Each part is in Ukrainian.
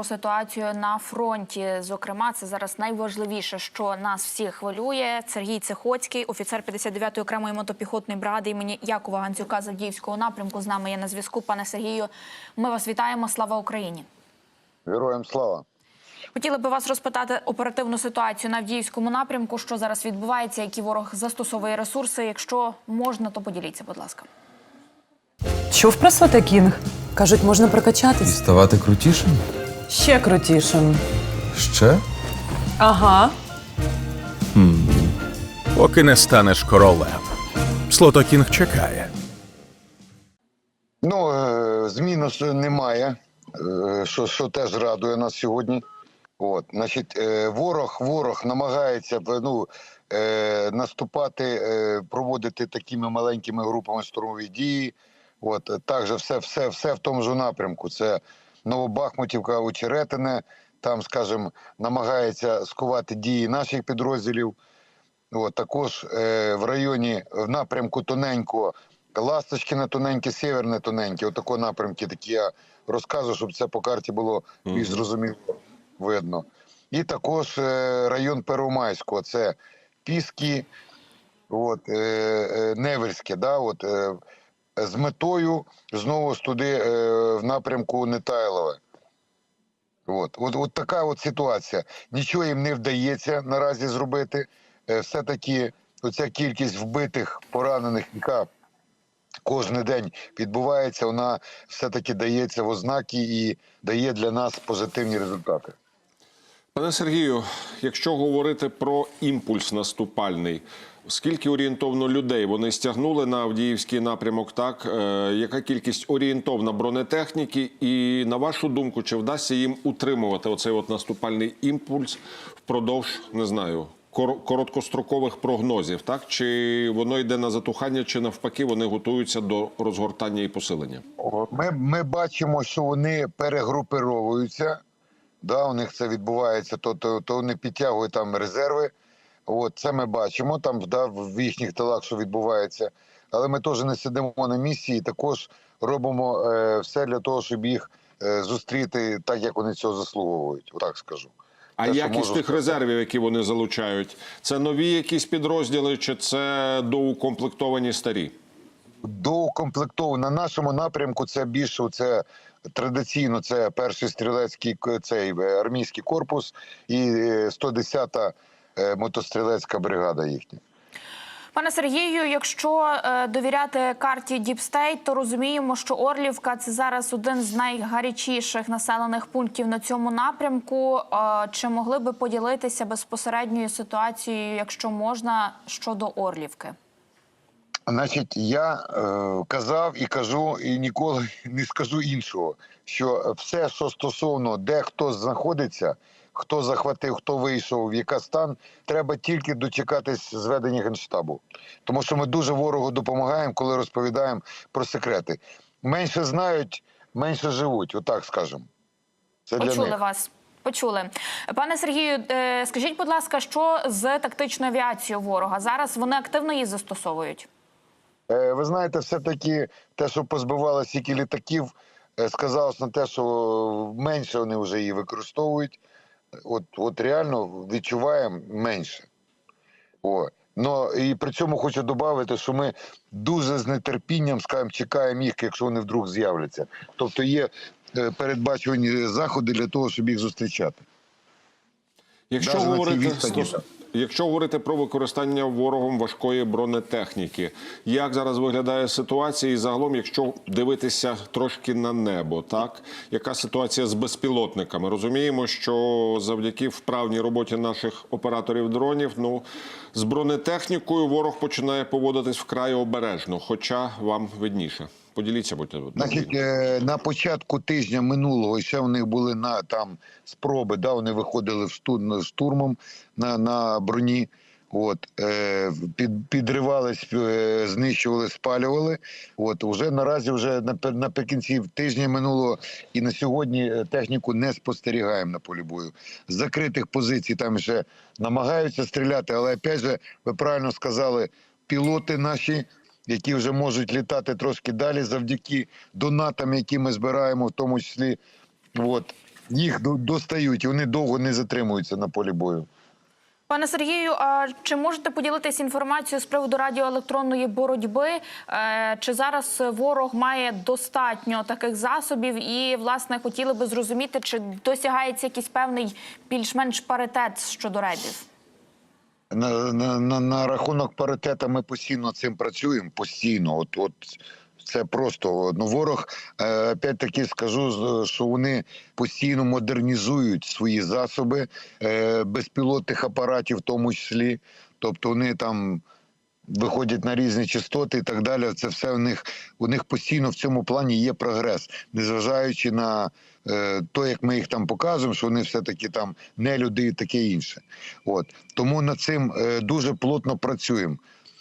про ситуацію на фронті. Зокрема, це зараз найважливіше, що нас всіх хвилює. Сергій Цехоцький, офіцер 59-ї окремої мотопіхотної бригади імені Якова Ганцюка Завдіївського напрямку. З нами є на зв'язку. Пане Сергію, ми вас вітаємо. Слава Україні! Героям слава. Хотіли би вас розпитати оперативну ситуацію на Авдіївському напрямку. Що зараз відбувається? Які ворог застосовує ресурси? Якщо можна, то поділіться, будь ласка. Чув про Сватакінг? Кажуть, можна І прокачатись. ставати крутішим? Ще крутішим. Ще? Ага. Поки не станеш королем. Слотокінг чекає. Ну, е, змін ос- немає, е, що, що теж радує нас сьогодні. От, значить, е, ворог, ворог намагається ну, е, наступати, е, проводити такими маленькими групами штурмові дії. От, е, також все, все, все в тому ж напрямку. Це Новобахмутівка, Очеретине. Там, скажімо, намагається скувати дії наших підрозділів. От, також е, в районі в напрямку тоненького Ласточкине тоненьке, Сєверне тоненьке. Отако напрямки, такі я розказую, щоб це по карті було більш зрозуміло видно. І також е, район Первомайського, це Піски, от, е, е, Невельське, да, от, е, з метою знову ж туди е, в напрямку Нетайлове. От, от, от така от ситуація. Нічого їм не вдається наразі зробити. Е, Все-таки оця кількість вбитих, поранених, яка кожен день відбувається, вона все-таки дається в ознаки і дає для нас позитивні результати. Пане Сергію, якщо говорити про імпульс наступальний, скільки орієнтовно людей вони стягнули на Авдіївський напрямок? Так е, яка кількість орієнтовна бронетехніки? І на вашу думку, чи вдасться їм утримувати оцей от наступальний імпульс впродовж не знаю короткострокових прогнозів? Так чи воно йде на затухання, чи навпаки вони готуються до розгортання і посилення? Ми, ми бачимо, що вони перегруповуються. Да, у них це відбувається, то, то, то вони підтягують там резерви. От це ми бачимо там да, в їхніх тилах, що відбувається. Але ми теж не сидимо на місці і також робимо е, все для того, щоб їх е, зустріти так, як вони цього заслуговують. Отак скажу. А Те, якість можу тих резервів, які вони залучають, це нові якісь підрозділи, чи це доукомплектовані старі? доукомплектовані. На нашому напрямку це більше це традиційно це перший стрілецький цей е, армійський корпус і е, 110-та е, мотострілецька бригада їхня. Пане Сергію, якщо е, довіряти карті Діпстейт, то розуміємо, що Орлівка це зараз один з найгарячіших населених пунктів на цьому напрямку. Е, чи могли би поділитися безпосередньою ситуацією, якщо можна, щодо Орлівки? Значить, я е, казав і кажу, і ніколи не скажу іншого, що все, що стосовно де хто знаходиться, хто захватив, хто вийшов, в яка стан, треба тільки дочекатись зведення генштабу. Тому що ми дуже ворогу допомагаємо, коли розповідаємо про секрети. Менше знають, менше живуть, отак скажемо. Це для Почули них. вас. Почули, пане Сергію. е, Скажіть, будь ласка, що з тактичною авіацією ворога зараз вони активно її застосовують? Е, Ви знаєте, все-таки те, що позбивали стільки літаків, е, сказалось на те, що менше вони вже її використовують. От, от реально відчуваємо менше. О. Но і при цьому хочу додати, що ми дуже з нетерпінням скажімо, чекаємо їх, якщо вони вдруг з'являться. Тобто є е, передбачувані заходи для того, щоб їх зустрічати. Якщо Даже говорити стос-. Якщо говорити про використання ворогом важкої бронетехніки, як зараз виглядає ситуація, і загалом, якщо дивитися трошки на небо, так яка ситуація з безпілотниками? Розуміємо, що завдяки вправній роботі наших операторів дронів, ну з бронетехнікою ворог починає поводитись вкрай обережно, хоча вам видніше. Поділіться, будьте Значить, е, на початку тижня минулого ще в них були на там спроби, да, вони виходили в штурм, штурмом на, на броні. От, е, під, підривались, е, знищували, спалювали. От, уже наразі, вже наприкінці тижня минулого і на сьогодні техніку не спостерігаємо на полі бою. З закритих позицій там ще намагаються стріляти, але опять же, ви правильно сказали, пілоти наші які вже можуть літати трошки далі завдяки донатам, які ми збираємо, в тому числі от, їх до- достають, і вони довго не затримуються на полі бою. Пане Сергію, а чи можете поділитися інформацією з приводу радіоелектронної боротьби? Е, Чи зараз ворог має достатньо таких засобів? І власне хотіли би зрозуміти, чи досягається якийсь певний більш-менш паритет щодо ребів? На, на, на, на рахунок паритету ми постійно цим працюємо. Постійно. От, от це просто ну, ворог. Е, опять-таки скажу, що вони постійно модернізують свої засоби е, безпілотних апаратів, в тому числі. Тобто вони там. Виходять на різні частоти і так далі. Це все у них у них постійно в цьому плані є прогрес, незважаючи на е, то, як ми їх там показуємо, що вони все таки там не люди і таке інше. От тому над цим е, дуже плотно працюємо.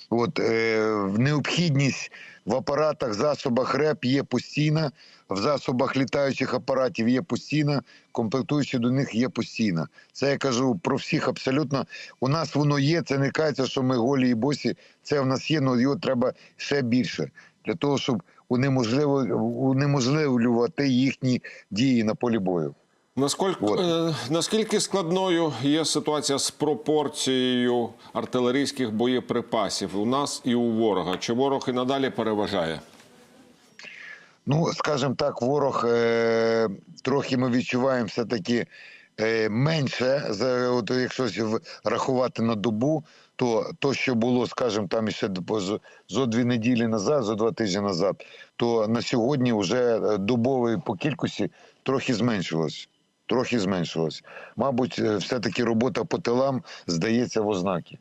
От е, необхідність в апаратах, засобах РЕП є постійна, в засобах літаючих апаратів є постійна, комплектуючі до них є постійна. Це я кажу про всіх абсолютно. У нас воно є. Це не кається, що ми голі і босі. Це в нас є, але його треба ще більше для того, щоб унеможливлювати їхні дії на полі бою. Наскільки, е, наскільки складною є ситуація з пропорцією артилерійських боєприпасів у нас і у ворога? Чи ворог і надалі переважає? Ну, скажімо так, ворог е, трохи ми відчуваємо все-таки е, менше, за, от, якщо рахувати на добу, то то, що було, скажімо, там ще д- зо, дві неділі назад, зо два тижні назад, то на сьогодні вже е, добовий по кількості трохи зменшилось. Трохи зменшилось. Мабуть, е, все-таки робота по тилам здається в ознаки.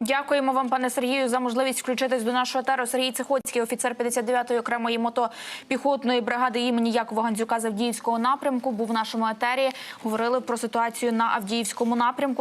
Дякуємо вам, пане Сергію, за можливість включитись до нашого етеру. Сергій Цихоцький, офіцер 59-ї окремої мотопіхотної бригади імені Якова Гандзюка з Авдіївського напрямку, був в нашому етері. Говорили про ситуацію на Авдіївському напрямку.